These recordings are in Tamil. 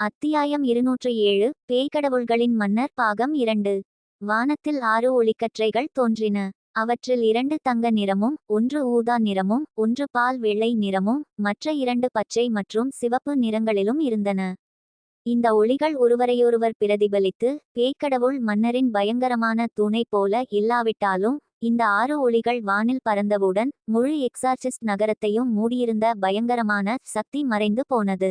அத்தியாயம் இருநூற்று ஏழு பேய்கடவுள்களின் மன்னர் பாகம் இரண்டு. வானத்தில் ஆறு ஒளிக்கற்றைகள் தோன்றின. அவற்றில் இரண்டு தங்க நிறமும் ஒன்று ஊதா நிறமும் ஒன்று பால் வெள்ளை நிறமும் மற்ற இரண்டு பச்சை மற்றும் சிவப்பு நிறங்களிலும் இருந்தன. இந்த ஒளிகள் ஒருவரையொருவர் பிரதிபலித்து பேய்க்கடவுள் மன்னரின் பயங்கரமான தூணை போல இல்லாவிட்டாலும் இந்த ஆறு ஒளிகள் வானில் பறந்தவுடன் முழு எக்ஸார்சிஸ்ட் நகரத்தையும் மூடியிருந்த பயங்கரமான சக்தி மறைந்து போனது.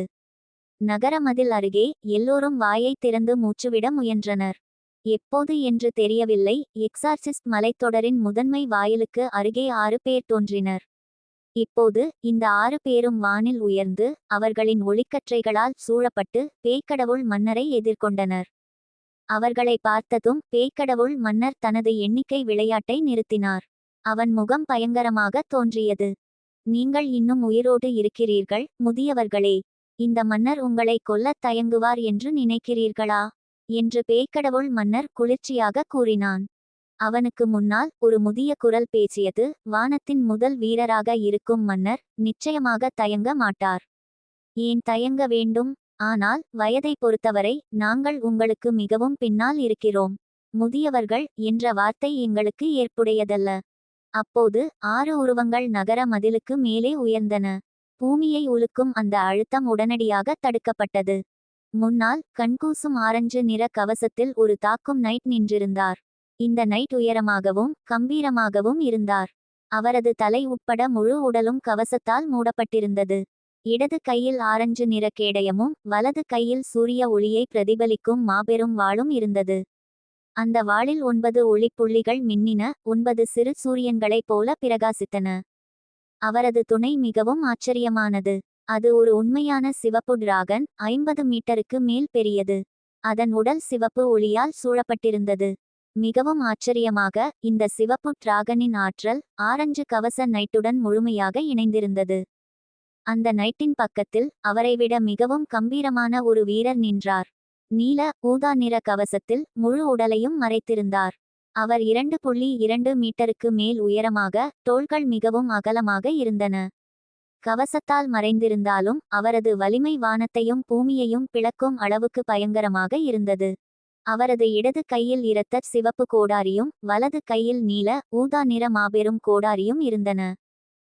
நகர மதில் அருகே எல்லோரும் வாயை திறந்து மூச்சுவிட முயன்றனர். எப்போது என்று தெரியவில்லை. எக்ஸார்சிஸ்ட் மலைத்தொடரின் முதன்மை வாயிலுக்கு அருகே ஆறு பேர் தோன்றினர். இப்போது இந்த ஆறு பேரும் வானில் உயர்ந்து அவர்களின் ஒளிக்கற்றைகளால் சூழப்பட்டு பேய்க்கடவுள் மன்னரை எதிர்கொண்டனர். அவர்களை பார்த்ததும் பேய்க்கடவுள் மன்னர் தனது எண்ணிக்கை விளையாட்டை நிறுத்தினார். அவன் முகம் பயங்கரமாக தோன்றியது. நீங்கள் இன்னும் உயிரோடு இருக்கிறீர்கள் முதியவர்களே! இந்த மன்னர் உங்களை கொல்லத் தயங்குவார் என்று நினைக்கிறீர்களா? என்று பேய்க்கடவுள் மன்னர் குளிர்ச்சியாக கூறினான். அவனுக்கு முன்னால் ஒரு முதிய குரல் பேசியது வானத்தின் முதல் வீரராக இருக்கும் மன்னர் நிச்சயமாக தயங்க மாட்டார். ஏன் தயங்க வேண்டும்? ஆனால் வயதை பொறுத்தவரை நாங்கள் உங்களுக்கு மிகவும் பின்னால் இருக்கிறோம். முதியவர்கள் என்ற வார்த்தை எங்களுக்கு ஏற்புடையதல்ல. அப்போது ஆறு உருவங்கள் நகர மதிலுக்கு மேலே உயர்ந்தன. பூமியை உலுக்கும் அந்த அழுத்தம் உடனடியாக தடுக்கப்பட்டது. முன்னால் கண்கூசும் ஆரஞ்சு நிற கவசத்தில் ஒரு தாக்கும் நைட் நின்றிருந்தார். இந்த நைட் உயரமாகவும் கம்பீரமாகவும் இருந்தார். அவரது தலை உட்பட முழு உடலும் கவசத்தால் மூடப்பட்டிருந்தது. இடது கையில் ஆரஞ்சு நிற கேடயமும் வலது கையில் சூரிய ஒளியை பிரதிபலிக்கும் மாபெரும் வாளும் இருந்தது. அந்த வாளில் ஒன்பது ஒளிப்புள்ளிகள் மின்னின ஒன்பது சிறு சூரியன்களைப் போல பிரகாசித்தன. அவரது துணை மிகவும் ஆச்சரியமானது. அது ஒரு உண்மையான சிவப்பு டிராகன் ஐம்பது மீட்டருக்கு மேல் பெரியது. அதன் உடல் சிவப்பு ஒளியால் சூழப்பட்டிருந்தது. மிகவும் ஆச்சரியமாக இந்த சிவப்பு டிராகனின் ஆற்றல் ஆரஞ்சு கவச நைட்டுடன் முழுமையாக இணைந்திருந்தது. அந்த நைட்டின் பக்கத்தில் அவரை விட மிகவும் கம்பீரமான ஒரு வீரர் நின்றார். நீல ஊதா நிற கவசத்தில் முழு உடலையும் மறைத்திருந்தார். அவர் இரண்டு புள்ளி இரண்டு மீட்டருக்கு மேல் உயரமாக தோள்கள் மிகவும் அகலமாக இருந்தன. கவசத்தால் மறைந்திருந்தாலும் அவரது வலிமை வானத்தையும் பூமியையும் பிளக்கும் அளவுக்கு பயங்கரமாக இருந்தது. அவரது இடது கையில் இரத்த சிவப்பு கோடாரியும் வலது கையில் நீல ஊதா நிற மாபெரும் கோடாரியும் இருந்தன.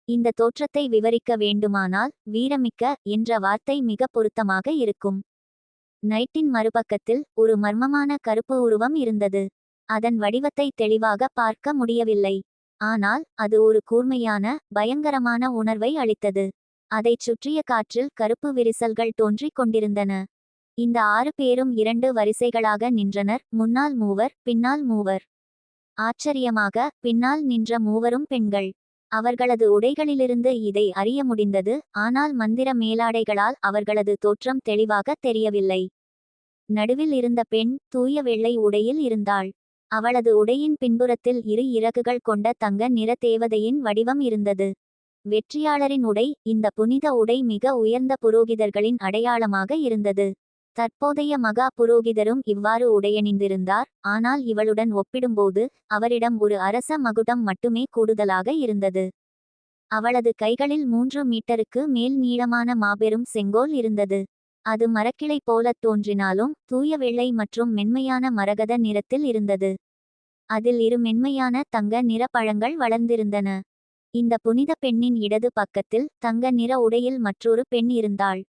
இந்த தோற்றத்தை விவரிக்க வேண்டுமானால் வீரமிக்க என்ற வார்த்தை மிக பொருத்தமாக இருக்கும். நைட்டின் மறுபக்கத்தில் ஒரு மர்மமான கருப்பு உருவம் இருந்தது. அதன் வடிவத்தை தெளிவாக பார்க்க முடியவில்லை. ஆனால் அது ஒரு கூர்மையான பயங்கரமான உணர்வை அளித்தது. அதைச் சுற்றிய காற்றில் கருப்பு விரிசல்கள் தோன்றிக் கொண்டிருந்தன. இந்த ஆறு பேரும் இரண்டு வரிசைகளாக நின்றனர் முன்னால் மூவர் பின்னால் மூவர். ஆச்சரியமாக பின்னால் நின்ற மூவரும் பெண்கள். அவர்களது உடைகளிலிருந்து இதை அறிய முடிந்தது ஆனால் மந்திர மேலாடைகளால் அவர்களது தோற்றம் தெளிவாக தெரியவில்லை. நடுவில் இருந்த பெண் தூய வெள்ளை உடையில் இருந்தாள். அவளது உடையின் பின்புறத்தில் இரு இறகுகள் கொண்ட தங்க நிற தேவதையின் வடிவம் இருந்தது. வெற்றியாளரின் உடை இந்த புனித உடை மிக உயர்ந்த புரோகிதர்களின் அடையாளமாக இருந்தது. தற்போதைய மகா புரோகிதரும் இவ்வாறு உடையணிந்திருந்தார் ஆனால் இவளுடன் ஒப்பிடும்போது அவரிடம் ஒரு அரச மகுடம் மட்டுமே கூடுதலாக இருந்தது. அவளது கைகளில் மூன்று மீட்டருக்கு மேல் நீளமான மாபெரும் செங்கோல் இருந்தது. அது மரக்கிளை போலத் தோன்றினாலும் தூய வெள்ளை மற்றும் மென்மையான மரகத நிறத்தில் இருந்தது. அதில் இரு மென்மையான தங்க நிற பழங்கள் வளர்ந்திருந்தன. இந்த புனித பெண்ணின் இடது பக்கத்தில் தங்க நிற உடையில் மற்றொரு பெண் இருந்தாள்.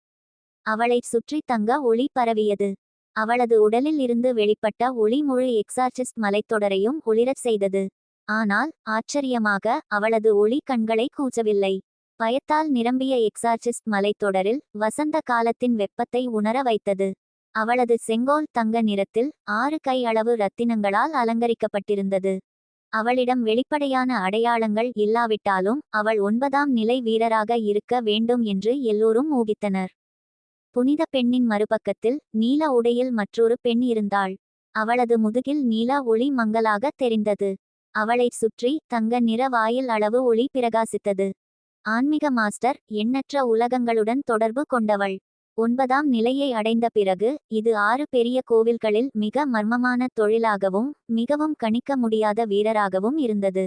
அவளைச் சுற்றி தங்க ஒளி பரவியது. அவளது உடலில் இருந்து வெளிப்பட்ட ஒளி முழு எக்ஸார்சிஸ்ட் மலைத்தொடரையும் ஒளிரச் செய்தது. ஆனால் ஆச்சரியமாக அவளது ஒளி கண்களை கூச்சவில்லை. பயத்தால் நிரம்பிய எக்ஸார்சிஸ்ட் மலைத்தொடரில் வசந்த காலத்தின் வெப்பத்தை உணர வைத்தது. அவளது செங்கோல் தங்க நிறத்தில் ஆறு கை அளவு ரத்தினங்களால் அலங்கரிக்கப்பட்டிருந்தது. அவளிடம் வெளிப்படையான அடையாளங்கள் இல்லாவிட்டாலும் அவள் ஒன்பதாம் நிலை வீரராக இருக்க வேண்டும் என்று எல்லோரும் ஊகித்தனர். புனித பெண்ணின் மறுபக்கத்தில் நீல உடையில் மற்றொரு பெண் இருந்தாள். அவளது முதுகில் நீல ஒளி மங்கலாக தெரிந்தது. அவளைச் சுற்றி தங்க நிற வாயில் அளவு ஒளி பிரகாசித்தது. ஆன்மீக மாஸ்டர் எண்ணற்ற உலகங்களுடன் தொடர்பு கொண்டவள். ஒன்பதாம் நிலையை அடைந்த பிறகு இது ஆறு பெரிய கோவில்களில் மிக மர்மமான தொழிலாகவும் மிகவும் கணிக்க முடியாத வீரராகவும் இருந்தது.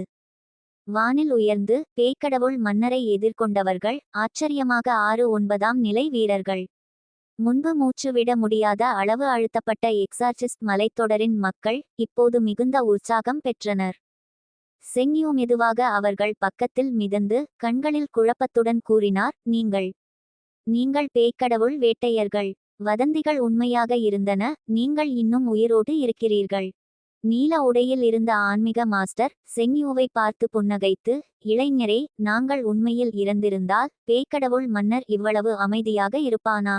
வானில் உயர்ந்து பேய்க்கடவுள் மன்னரை எதிர்கொண்டவர்கள் ஆச்சரியமாக ஆறு ஒன்பதாம் நிலை வீரர்கள். முன்பு மூச்சு விட முடியாத அளவு அழுத்தப்பட்ட எக்ஸார்சிஸ்ட் மலைத்தொடரின் மக்கள் இப்போது மிகுந்த உற்சாகம் பெற்றனர். செங்யூ மெதுவாக அவர்கள் பக்கத்தில் மிதந்து கண்களில் குழப்பத்துடன் கூறினார் நீங்கள் நீங்கள் பேய்க்கடவுள் வேட்டையர்கள். வதந்திகள் உண்மையாக இருந்தன. நீங்கள் இன்னும் உயிரோடு இருக்கிறீர்கள். நீல உடையில் இருந்த ஆன்மீக மாஸ்டர் செங்யூவை பார்த்து புன்னகைத்து இளைஞரே நாங்கள் உண்மையில் இறந்திருந்தால் பேய்க்கடவுள் மன்னர் இவ்வளவு அமைதியாக இருப்பானா?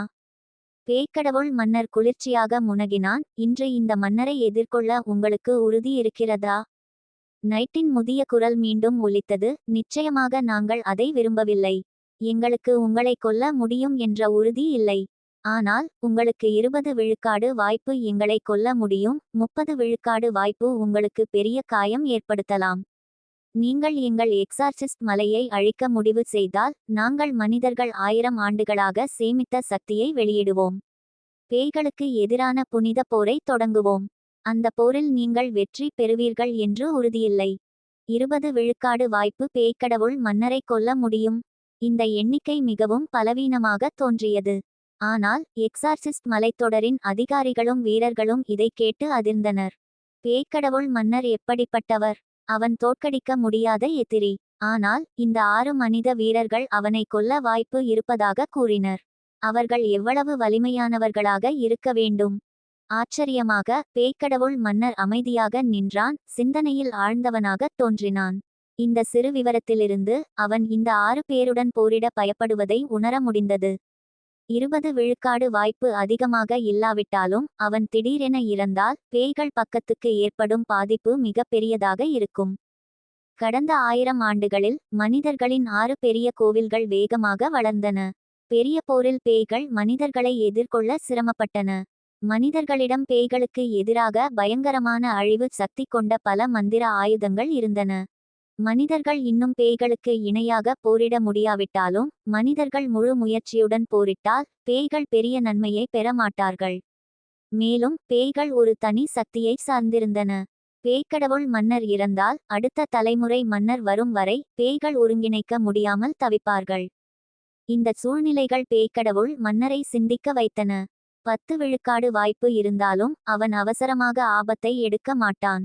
பேய்க்கடவுள் மன்னர் குளிர்ச்சியாக முனகினான். இன்று இந்த மன்னரை எதிர்கொள்ள உங்களுக்கு உறுதி இருக்கிறதா? நைட்டின் முதிய குரல் மீண்டும் ஒலித்தது. நிச்சயமாக நாங்கள் அதை விரும்பவில்லை. எங்களுக்கு உங்களை கொல்ல முடியும் என்ற உறுதி இல்லை. ஆனால் உங்களுக்கு இருபது விழுக்காடு வாய்ப்பு எங்களை கொல்ல முடியும். முப்பது விழுக்காடு வாய்ப்பு உங்களுக்கு பெரிய காயம் ஏற்படுத்தலாம். நீங்கள் எங்கள் எக்ஸார்சிஸ்ட் மலையை அழிக்க முடிவு செய்தால் நாங்கள் மனிதர்கள் ஆயிரம் ஆண்டுகளாக சேமித்த சக்தியை வெளியிடுவோம். பேய்களுக்கு எதிரான புனித போரை தொடங்குவோம். அந்த போரில் நீங்கள் வெற்றி பெறுவீர்கள் என்று உறுதியில்லை. இருபது விழுக்காடு வாய்ப்பு பேய்க்கடவுள் மன்னரை கொல்ல முடியும். இந்த எண்ணிக்கை மிகவும் பலவீனமாக தோன்றியது. ஆனால் எக்ஸார்சிஸ்ட் மலைத்தொடரின் அதிகாரிகளும் வீரர்களும் இதை கேட்டு அதிர்ந்தனர். பேய்க்கடவுள் மன்னர் எப்படிப்பட்டவர்? அவன் தோற்கடிக்க முடியாத எதிரி. ஆனால் இந்த ஆறு மனித வீரர்கள் அவனை கொல்ல வாய்ப்பு இருப்பதாக கூறினர். அவர்கள் எவ்வளவு வலிமையானவர்களாக இருக்க வேண்டும். ஆச்சரியமாக பேய்க்கடவுள் மன்னர் அமைதியாக நின்றான் சிந்தனையில் ஆழ்ந்தவனாகத் தோன்றினான். இந்த சிறு விவரத்திலிருந்து அவன் இந்த ஆறு பேருடன் போரிட பயப்படுவதை உணர முடிந்தது. இருபது விழுக்காடு வாய்ப்பு அதிகமாக இல்லாவிட்டாலும் அவன் திடீரென இறந்தால் பேய்கள் பக்கத்துக்கு ஏற்படும் பாதிப்பு மிக பெரியதாக இருக்கும். கடந்த ஆயிரம் ஆண்டுகளில் மனிதர்களின் ஆறு பெரிய கோவில்கள் வேகமாக வளர்ந்தன. பெரிய போரில் பேய்கள் மனிதர்களை எதிர்கொள்ள சிரமப்பட்டன. மனிதர்களிடம் பேய்களுக்கு எதிராக பயங்கரமான அழிவு சக்தி கொண்ட பல மந்திர ஆயுதங்கள் இருந்தன. மனிதர்கள் இன்னும் பேய்களுக்கு இணையாக போரிட முடியாவிட்டாலும் மனிதர்கள் முழு முயற்சியுடன் போரிட்டால் பேய்கள் பெரிய நன்மையை பெற மாட்டார்கள். மேலும் பேய்கள் ஒரு தனி சக்தியை சார்ந்திருந்தன. பேய்க்கடவுள் மன்னர் இறந்தால் அடுத்த தலைமுறை மன்னர் வரும் வரை பேய்கள் ஒருங்கிணைக்க முடியாமல் தவிப்பார்கள். இந்த சூழ்நிலைகள் பேய்க்கடவுள் மன்னரை சிந்திக்க வைத்தன. பத்து விழுக்காடு வாய்ப்பு இருந்தாலும் அவன் அவசரமாக ஆபத்தை எடுக்க மாட்டான்.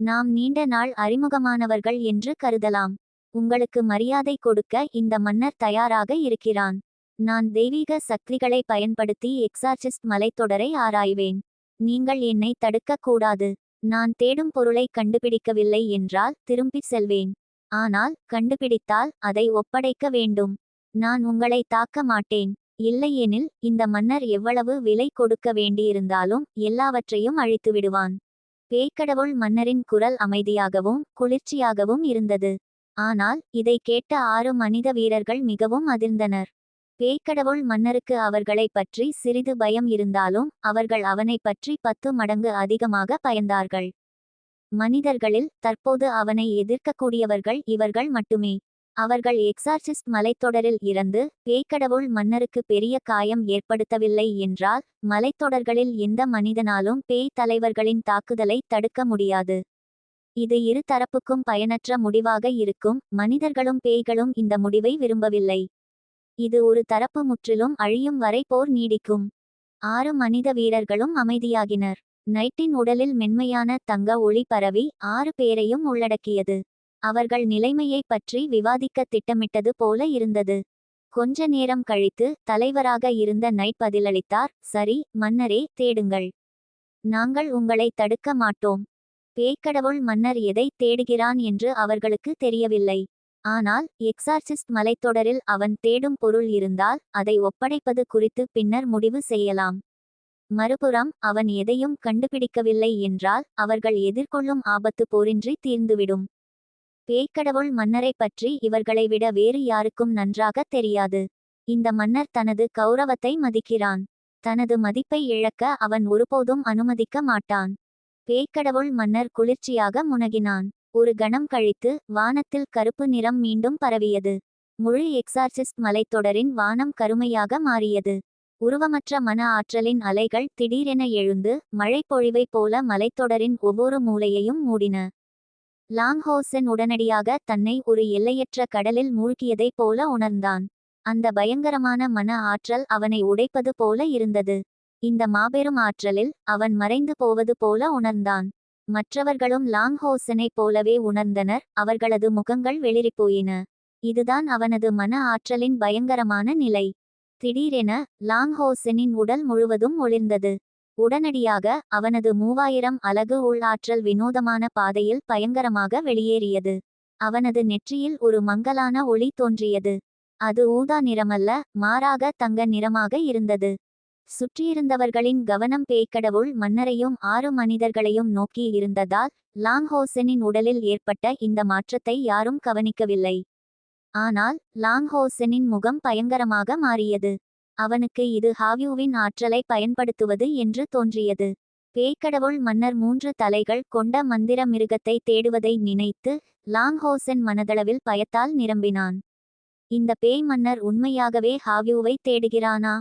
நாம் நீண்ட நாள் அறிமுகமானவர்கள் என்று கருதலாம். உங்களுக்கு மரியாதை கொடுக்க இந்த மன்னர் தயாராக இருக்கிறான். நான் தெய்வீக சக்திகளை பயன்படுத்தி எக்ஸார்சிஸ்ட் மலைத்தொடரை ஆராய்வேன். நீங்கள் என்னை தடுக்கக் கூடாது. நான் தேடும் பொருளை கண்டுபிடிக்கவில்லை என்றால் திரும்பிச் செல்வேன். ஆனால் கண்டுபிடித்தால் அதை ஒப்படைக்க வேண்டும். நான் உங்களை தாக்க மாட்டேன். இல்லையெனில் இந்த மன்னர் எவ்வளவு விலை கொடுக்க வேண்டியிருந்தாலும் எல்லாவற்றையும் அழித்து விடுவான். பேய்க்கடவுள் மன்னரின் குரல் அமைதியாகவும் குளிர்ச்சியாகவும் இருந்தது. ஆனால் இதை கேட்ட ஆறு மனித வீரர்கள் மிகவும் அதிர்ந்தனர். பேய்க்கடவுள் மன்னருக்கு அவர்களை பற்றி சிறிது பயம் இருந்தாலும் அவர்கள் அவனை பற்றி பத்து மடங்கு அதிகமாக பயந்தார்கள். மனிதர்களில் தற்போது அவனை எதிர்க்கக்கூடியவர்கள் இவர்கள் மட்டுமே. அவர்கள் எக்ஸார்சிஸ்ட் மலைத்தொடரில் இருந்து பேய்க்கடவுள் மன்னருக்கு பெரிய காயம் ஏற்படுத்தவில்லை என்றால் மலைத்தொடர்களில் எந்த மனிதனாலும் பேய் தலைவர்களின் தாக்குதலை தடுக்க முடியாது. இது இரு தரப்புக்கும் பயனற்ற முடிவாக இருக்கும் மனிதர்களும் பேய்களும் இந்த முடிவை விரும்பவில்லை. இது ஒரு தரப்பு முற்றிலும் அழியும் வரை போர் நீடிக்கும். ஆறு மனித வீரர்களும் அமைதியாகினர். நைட்டின் உடலில் மென்மையான தங்க ஒளி பரவி ஆறு பேரையும் உள்ளடக்கியது. அவர்கள் நிலைமையை பற்றி விவாதிக்க திட்டமிட்டது போல இருந்தது. கொஞ்ச நேரம் கழித்து தலைவராக இருந்த நைட் பதிலளித்தார் சரி மன்னரே தேடுங்கள். நாங்கள் உங்களை தடுக்க மாட்டோம். பேய்க்கடவுள் மன்னர் எதை தேடுகிறான் என்று அவர்களுக்கு தெரியவில்லை. ஆனால் எக்ஸார்சிஸ்ட் மலைத்தொடரில் அவன் தேடும் பொருள் இருந்தால் அதை ஒப்படைப்பது குறித்து பின்னர் முடிவு செய்யலாம். மறுபுறம் அவன் எதையும் கண்டுபிடிக்கவில்லை என்றால் அவர்கள் எதிர்கொள்ளும் ஆபத்து போரின்றி தீர்ந்துவிடும். பேய்க்கடவுள் மன்னரை பற்றி இவர்களை விட வேறு யாருக்கும் நன்றாக தெரியாது. இந்த மன்னர் தனது கௌரவத்தை மதிக்கிறான். தனது மதிப்பை இழக்க அவன் ஒருபோதும் அனுமதிக்க மாட்டான். பேய்க்கடவுள் மன்னர் குளிர்ச்சியாக முனகினான். ஒரு கணம் கழித்து வானத்தில் கருப்பு நிறம் மீண்டும் பரவியது. முழு எக்ஸார்சிஸ்ட் மலைத்தொடரின் வானம் கருமையாக மாறியது. உருவமற்ற மன ஆற்றலின் அலைகள் திடீரென எழுந்து மழைப்பொழிவைப் போல மலைத்தொடரின் ஒவ்வொரு மூலையையும் மூடின. லாங்ஹோசன் உடனடியாக தன்னை ஒரு எல்லையற்ற கடலில் மூழ்கியதைப் போல உணர்ந்தான். அந்த பயங்கரமான மன ஆற்றல் அவனை உடைப்பது போல இருந்தது. இந்த மாபெரும் ஆற்றலில் அவன் மறைந்து போவது போல உணர்ந்தான். மற்றவர்களும் லாங்ஹோசனைப் போலவே உணர்ந்தனர். அவர்களது முகங்கள் வெளிரிப்போயின. இதுதான் அவனது மன ஆற்றலின் பயங்கரமான நிலை. திடீரென லாங்ஹோசனின் உடல் முழுவதும் ஒளிர்ந்தது. உடனடியாக அவனது மூவாயிரம் அலகு உள்ளாற்றல் வினோதமான பாதையில் பயங்கரமாக வெளியேறியது. அவனது நெற்றியில் ஒரு மங்கலான ஒளி தோன்றியது. அது ஊதா நிறமல்ல மாறாக தங்க நிறமாக இருந்தது. சுற்றியிருந்தவர்களின் கவனம் பேய்க்கடவுள் மன்னரையும் ஆறு மனிதர்களையும் நோக்கி இருந்ததால் லாங்ஹோசனின் உடலில் ஏற்பட்ட இந்த மாற்றத்தை யாரும் கவனிக்கவில்லை. ஆனால் லாங்ஹோசனின் முகம் பயங்கரமாக மாறியது. அவனுக்கு இது ஹாவியூவின் ஆற்றலை பயன்படுத்துவது என்று தோன்றியது. பேய்க்கடவுள் மன்னர் மூன்று தலைகள் கொண்ட மந்திர மிருகத்தை தேடுவதை நினைத்து லாங்ஹோசன் மனதளவில் பயத்தால் நிரம்பினான். இந்த பேய் மன்னர் உண்மையாகவே ஹாவியூவை தேடுகிறானா?